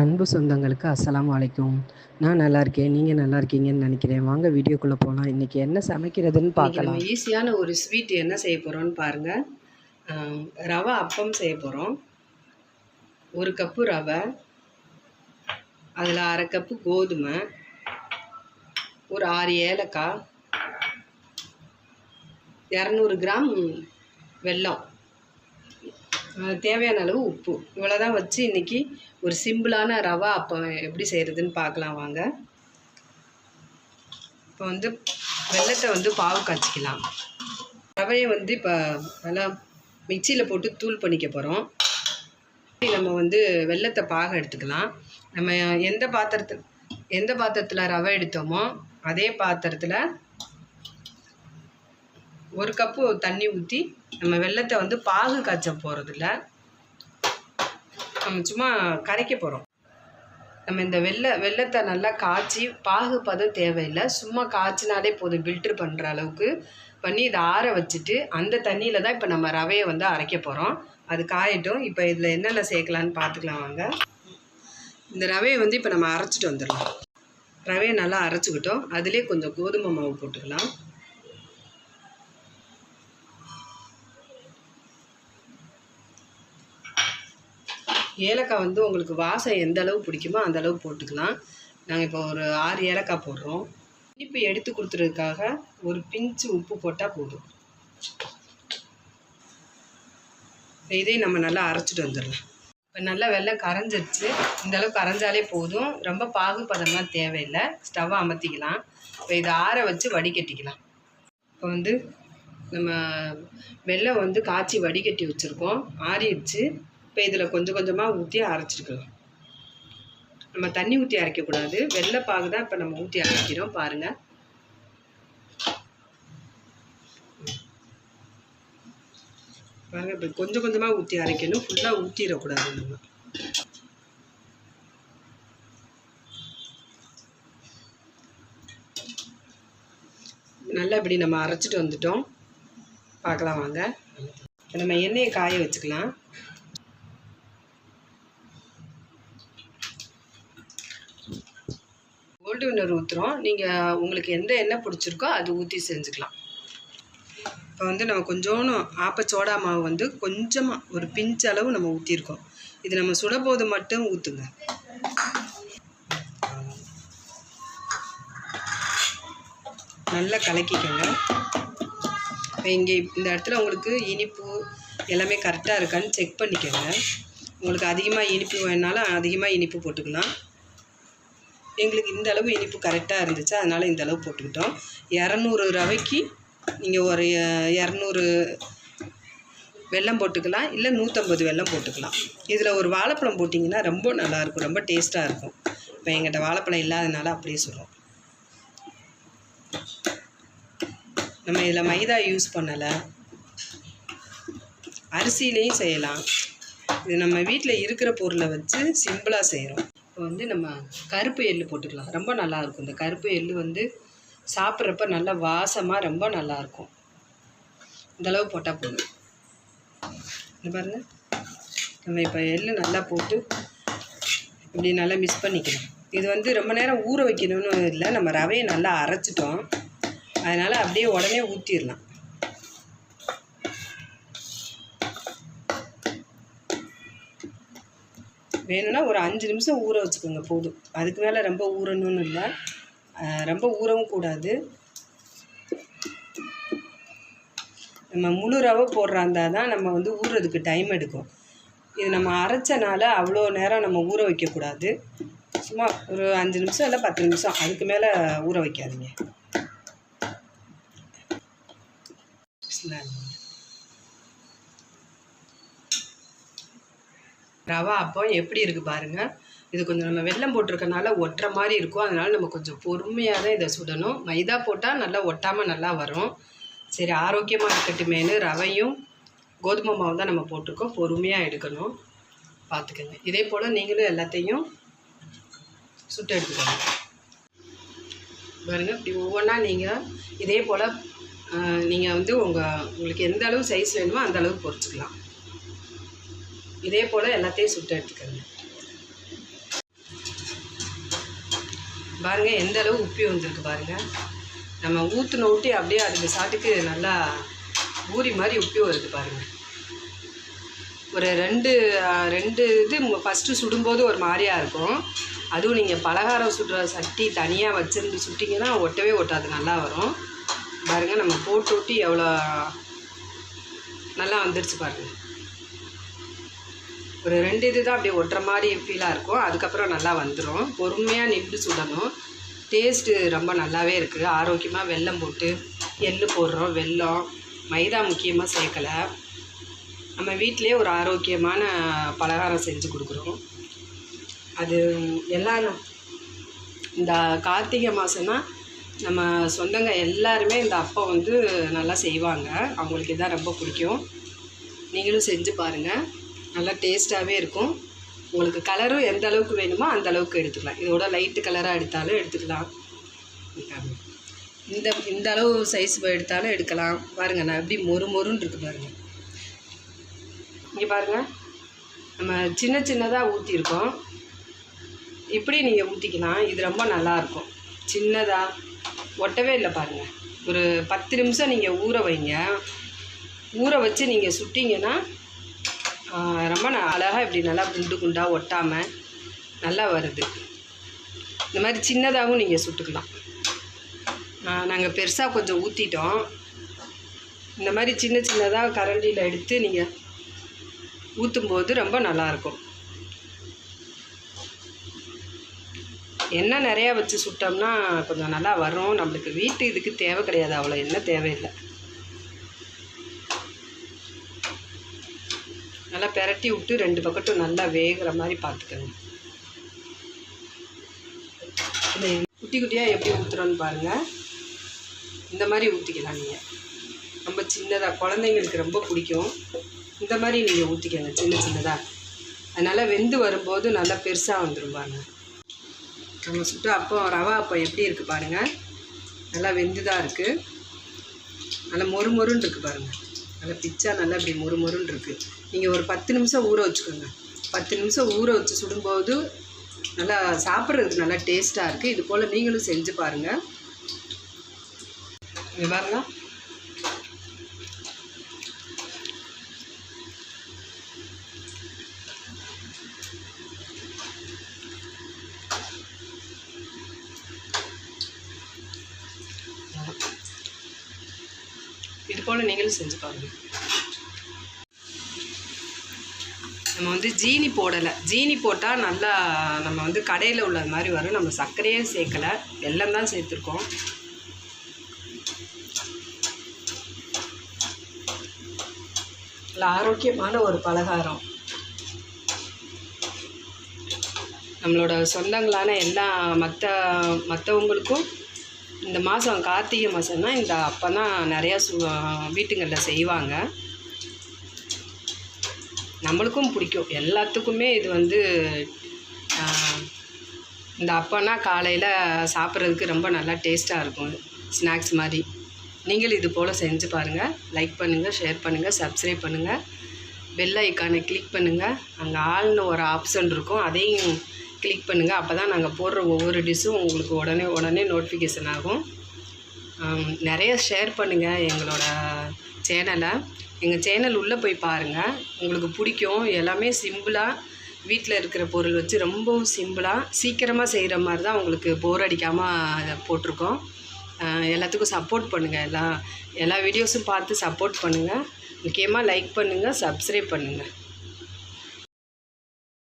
அன்பு சொந்தங்களுக்கு அஸ்ஸலாமு அலைக்கும். நான் நல்லா இருக்கேன் நீங்கள் நல்லா இருக்கீங்கன்னு நினைக்கிறேன். வாங்க வீடியோக்குள்ளே போகலாம் இன்றைக்கி என்ன சமைக்கிறதுன்னு பார்க்கலாம். ஈஸியான ஒரு ஸ்வீட் என்ன செய்ய போகிறோம்னு பாருங்கள் ரவை அப்பம் செய்ய போகிறோம் ஒரு கப்பு ரவை அதில் அரை கப்பு கோதுமை ஒரு ஆறு ஏலக்காய் இரநூறு கிராம் வெல்லம். தேவையான அளவு உப்பு. இவ்வளோதான் வச்சு இன்றைக்கி ஒரு சிம்பிளான ரவா அப்பம் எப்படி செய்கிறதுன்னு பார்க்கலாம் வாங்க. இப்போ வந்து வெள்ளத்தை வந்து பாவு காய்ச்சிக்கலாம். ரவையை வந்து இப்போ நல்லா மிக்சியில் போட்டு தூள் பண்ணிக்க போகிறோம் நம்ம வந்து வெள்ளத்தை பாக எடுத்துக்கலாம். நம்ம எந்த பாத்திரத்தில் எந்த பாத்திரத்தில் ரவை எடுத்தோமோ அதே பாத்திரத்தில் ஒரு கப்பு தண்ணி ஊற்றி நம்ம வெள்ளத்தை வந்து பாகு காய்ச்ச போகிறதில்ல நம்ம சும்மா கரைக்க போகிறோம் நம்ம இந்த வெள்ளை வெள்ளத்தை நல்லா காய்ச்சி பாகு பதம் தேவையில்லை. சும்மா காய்ச்சினாலே போதும் ஃபில்ட்ரு பண்ணுற அளவுக்கு பண்ணி இதை ஆற வச்சுட்டு அந்த தண்ணியில் தான் இப்போ நம்ம ரவையை வந்து அரைக்க போகிறோம் அது காயட்டும். இப்போ இதில் என்னென்ன சேர்க்கலான்னு பார்த்துக்கலாம் வாங்க. இந்த ரவையை வந்து இப்போ நம்ம அரைச்சிட்டு வந்துடலாம். ரவையை நல்லா அரைச்சிக்கிட்டோம். அதிலே கொஞ்சம் கோதுமை மாவு போட்டுக்கலாம். ஏலக்காய் வந்து உங்களுக்கு வாசம் எந்த அளவு பிடிக்குமோ அந்த அளவு போட்டுக்கலாம். நாங்கள் இப்போ ஒரு ஆறு ஏலக்காய் போடுறோம். இனிப்பு எடுத்து கொடுத்துறதுக்காக ஒரு பிஞ்சு உப்பு போட்டால் போதும். இதையும் நம்ம நல்லா அரைச்சிட்டு வந்துடலாம். இப்போ நல்லா வெள்ளம் கரைஞ்சிருச்சு. இந்த கரைஞ்சாலே போதும். ரொம்ப பாகுபதம்லாம் தேவையில்லை. ஸ்டவ்வை அமர்த்திக்கலாம். இப்போ இதை ஆற வச்சு வடிகட்டிக்கலாம். இப்போ வந்து நம்ம வெள்ளம் வந்து காய்ச்சி வடிகட்டி வச்சுருக்கோம். ஆறிடுச்சு. இப்போ இதில் கொஞ்சம் கொஞ்சமாக ஊற்றி அரைச்சிருக்கலாம். நம்ம தண்ணி ஊற்றி அரைக்கக்கூடாது. வெள்ளை பாகு தான் இப்போ நம்ம ஊற்றி அரைக்கிறோம் பாருங்கள் பாருங்கள் இப்போ கொஞ்சம் கொஞ்சமாக ஊற்றி அரைக்கணும். ஃபுல்லாக ஊற்றிடக்கூடாது நம்ம. நல்லா இப்படி நம்ம அரைச்சிட்டு வந்துட்டோம். பார்க்கலாம் வாங்க. நம்ம எண்ணெயை காய வச்சுக்கலாம். கோல்டு வினர் ஊற்றுறோம் நீங்கள் உங்களுக்கு எந்த எண்ணெய் பிடிச்சிருக்கோ அது ஊற்றி செஞ்சுக்கலாம். இப்போ வந்து நம்ம கொஞ்சோன்னு ஆப்பச்சோடா மாவு வந்து கொஞ்சமாக ஒரு பிஞ்ச் அளவு நம்ம ஊற்றிருக்கோம் இது நம்ம சுடபோது மட்டும் ஊற்றுங்க நல்லா கலக்கிக்கோங்க. இப்போ இங்கே இந்த இடத்துல உங்களுக்கு இனிப்பு எல்லாமே கரெக்டாக இருக்கான்னு செக் பண்ணிக்கோங்க. உங்களுக்கு அதிகமாக இனிப்பு வேணாலும் அதிகமாக இனிப்பு போட்டுக்கலாம். எங்களுக்கு இந்த அளவு இனிப்பு கரெக்டாக இருந்துச்சு. அதனால் இந்த அளவு போட்டுக்கிட்டோம். இரநூறு ரவைக்கு நீங்கள் ஒரு இரநூறு வெல்லம் போட்டுக்கலாம். இல்லை நூற்றம்பது வெல்லம் போட்டுக்கலாம். இதில் ஒரு வாழைப்பழம் போட்டிங்கன்னா ரொம்ப நல்லாயிருக்கும். ரொம்ப டேஸ்ட்டாக இருக்கும். இப்போ எங்கிட்ட வாழைப்பழம் இல்லாதனால அப்படியே சொல்கிறோம் நம்ம இதில் மைதா யூஸ் பண்ணலை. அரிசியிலையும் செய்யலாம். இது நம்ம வீட்டில் இருக்கிற பொருளை வச்சு சிம்பிளாக செய்கிறோம் இப்போ வந்து நம்ம கருப்பு எள்ளு போட்டுக்கலாம். ரொம்ப நல்லாயிருக்கும். இந்த கருப்பு எள்ளு வந்து சாப்பிட்றப்ப நல்லா வாசமாக ரொம்ப நல்லாயிருக்கும். இந்தளவு போட்டால் போதும். இந்த பாருங்க. நம்ம இப்போ எள்ளு நல்லா போட்டு இப்படி நல்லா மிக்ஸ் பண்ணிக்கலாம் இது வந்து ரொம்ப நேரம் ஊற வைக்கணும்னு இல்லை. நம்ம ரவையை நல்லா அரைச்சிட்டோம். அதனால் அப்படியே உடனே ஊற்றிடலாம் வேணும்னா ஒரு அஞ்சு நிமிஷம் ஊற வச்சுக்கோங்க போதும். அதுக்கு மேலே ரொம்ப ஊறணும்னு இல்லை. ரொம்ப ஊறவும் கூடாது. நம்ம முழு ரவை இருந்தால் தான் நம்ம வந்து ஊறுறதுக்கு டைம் எடுக்கும். இது நம்ம அரைச்சனால அவ்வளோ நேரம் நம்ம ஊற வைக்கக்கூடாது சும்மா ஒரு அஞ்சு நிமிஷம் இல்லை பத்து நிமிஷம் அதுக்கு மேலே ஊற வைக்காதீங்க. ரவா அப்பம் எப்படி இருக்குது பாருங்கள் இது கொஞ்சம் நம்ம வெல்லம் போட்டிருக்கனால ஒட்டுற மாதிரி இருக்கும். அதனால் நம்ம கொஞ்சம் பொறுமையாக தான் இதை சுடணும். மைதா போட்டால் நல்லா ஒட்டாமல் நல்லா வரும். சரி ஆரோக்கியமாக இருக்கட்டுமேனு ரவையும் கோதுமை மாவு தான் நம்ம போட்டிருக்கோம். பொறுமையாக எடுக்கணும். பார்த்துக்கோங்க. இதே போல் நீங்களும் எல்லாத்தையும் சுட்டு எடுத்துக்கோங்க. பாருங்கள் இப்படி ஒவ்வொன்றா நீங்கள் இதே போல் நீங்கள் வந்து உங்கள் உங்களுக்கு எந்த அளவு சைஸ் வேணுமோ அந்த அளவுக்கு பொரிச்சுக்கலாம் இதே போல் எல்லாத்தையும் சுட்டு எடுத்துக்கோங்க. பாருங்கள் எந்த அளவு உப்பி வந்திருக்கு பாருங்கள் நம்ம ஊற்றுன ஊட்டி அப்படியே அதுக்கு சாட்டுக்கு நல்லா ஊறி மாதிரி உப்பி வருது பாருங்கள் ஒரு ரெண்டு ரெண்டு இது ஃபஸ்ட்டு சுடும்போது ஒரு மாதிரியாக இருக்கும். அதுவும் நீங்கள் பலகாரம் சுடுற சட்டி தனியாக வச்சுருந்து சுட்டிங்கன்னா ஒட்டவே ஒட்டாது நல்லா வரும். பாருங்கள் நம்ம போட்டு ஊட்டி எவ்வளோ நல்லா வந்துருச்சு பாருங்கள் ஒரு ரெண்டு இது தான் அப்படியே ஒட்டுற மாதிரி ஃபீலாக இருக்கும். அதுக்கப்புறம் நல்லா வந்துடும் பொறுமையாக நின்று சுடணும். டேஸ்ட்டு ரொம்ப நல்லாவே இருக்குது ஆரோக்கியமாக வெல்லம் போட்டு எள்ளு போடுறோம். வெல்லம் மைதா முக்கியமாக சேர்க்கலை. நம்ம வீட்டிலே ஒரு ஆரோக்கியமான பலகாரம் செஞ்சு கொடுக்குறோம். அது எல்லாரும் இந்த கார்த்திகை மாதம்னா நம்ம சொந்தங்க எல்லாருமே இந்த அப்பம் வந்து நல்லா செய்வாங்க. அவங்களுக்கு இதான் ரொம்ப பிடிக்கும். நீங்களும் செஞ்சு பாருங்கள் நல்லா டேஸ்ட்டாகவே இருக்கும். உங்களுக்கு கலரும் எந்த அளவுக்கு வேணுமோ அந்த அளவுக்கு எடுத்துக்கலாம். இதோட லைட்டு கலராக எடுத்தாலும் எடுத்துக்கலாம். இந்த இந்த அளவு சைஸ் எடுத்தாலும் எடுக்கலாம். பாருங்கள் நான் எப்படி மொறு மொறுன்னு இருக்கு பாருங்கள் இங்கே பாருங்கள் நம்ம சின்ன சின்னதாக ஊற்றிருக்கோம் இப்படி நீங்கள் ஊற்றிக்கலாம் இது ரொம்ப நல்லாயிருக்கும் சின்னதாக ஒட்டவே இல்லை பாருங்கள் ஒரு பத்து நிமிஷம் நீங்கள் ஊற வைங்க. ஊற வச்சு நீங்கள் சுட்டிங்கன்னா ரொம்ப அழகாக இப்படி நல்லா குண்டு குண்டாக ஒட்டாமல் நல்லா வருது. இந்த மாதிரி சின்னதாகவும் நீங்கள் சுட்டுக்கலாம். நாங்கள் பெருசாக கொஞ்சம் ஊற்றிட்டோம் இந்த மாதிரி சின்ன சின்னதாக கரண்டியில் எடுத்து நீங்கள் ஊற்றும்போது ரொம்ப நல்லாயிருக்கும் எண்ணெய் நிறையா வச்சு சுட்டோம்னா கொஞ்சம் நல்லா வரும். நம்மளுக்கு வீட்டு இதுக்கு தேவை கிடையாது. அவ்வளோ எண்ணெய் தேவையில்லை. நல்லா பெரட்டி விட்டு ரெண்டு பக்கட்டும் நல்லா வேகிற மாதிரி பார்த்துக்கணும் இந்த குட்டி குட்டியாக எப்படி ஊற்றுறோன்னு பாருங்கள் இந்த மாதிரி ஊற்றிக்கலாம் நீங்கள் ரொம்ப சின்னதாக குழந்தைங்களுக்கு ரொம்ப பிடிக்கும். இந்த மாதிரி நீங்கள் ஊற்றிக்கங்க சின்ன சின்னதாக அதனால் வெந்து வரும்போது நல்லா பெருசாக வந்துடும் பாருங்க. நம்ம சுட்டு அப்போ ரவா அப்போ எப்படி இருக்குது பாருங்கள் நல்லா வெந்து தான் இருக்குது நல்லா மொறு மொறுன்னு இருக்குது பாருங்கள் நல்லா பிச்சா நல்லா இப்படி மொறு மொறுன்னு இருக்குது நீங்கள் ஒரு பத்து நிமிஷம் ஊற வச்சுக்கோங்க. பத்து நிமிஷம் ஊற வச்சு சுடும்போது நல்லா சாப்பிட்றதுக்கு நல்லா டேஸ்ட்டாக இருக்குது இது போல் நீங்களும் செஞ்சு பாருங்கள் இங்க பாருங்க. இது போல் நீங்களும் செஞ்சு பாருங்க. நம்ம வந்து ஜீனி போடலை. ஜீனி போட்டால் நல்லா நம்ம வந்து கடையில் உள்ளது மாதிரி வரும். நம்ம சர்க்கரையே சேர்க்கலை. வெள்ளம் தான் சேர்த்துருக்கோம். ஆரோக்கியமான ஒரு பலகாரம். நம்மளோட சொந்தங்களான எல்லா மற்ற மற்றவங்களுக்கும் இந்த மாதம் கார்த்திகை மாதம்னா இந்த அப்போ தான் நிறையா சு வீட்டுங்களில் செய்வாங்க. நம்மளுக்கும் பிடிக்கும். எல்லாத்துக்குமே இது வந்து இந்த அப்போனா காலையில் சாப்பிட்றதுக்கு ரொம்ப நல்லா டேஸ்ட்டாக இருக்கும். ஸ்நாக்ஸ் மாதிரி. நீங்களும் இது போல் செஞ்சு பாருங்கள் லைக் பண்ணுங்கள் ஷேர் பண்ணுங்கள் சப்ஸ்கிரைப் பண்ணுங்கள் பெல் ஐக்கானை கிளிக் பண்ணுங்கள் அங்கே ஆள்னு ஒரு ஆப்ஷன் இருக்கும். அதையும் கிளிக் பண்ணுங்கள் அப்போ தான் நாங்கள் போடுற ஒவ்வொரு டிஷ்ஷும் உங்களுக்கு உடனே உடனே நோட்டிஃபிகேஷன் ஆகும். நிறைய ஷேர் பண்ணுங்கள் எங்களோட சேனலை எங்கள் சேனல் உள்ளே போய் பாருங்கள் உங்களுக்கு பிடிக்கும். எல்லாமே சிம்பிளாக வீட்டில் இருக்கிற பொருள் வச்சு ரொம்பவும் சிம்பிளாக சீக்கிரமாக செய்கிற மாதிரி தான் உங்களுக்கு போர் அடிக்காமல் போட்டிருக்கோம். எல்லாத்துக்கும் சப்போர்ட் பண்ணுங்கள் எல்லா எல்லா வீடியோஸும் பார்த்து சப்போர்ட் பண்ணுங்கள் முக்கியமாக லைக் பண்ணுங்கள் சப்ஸ்கிரைப் பண்ணுங்கள்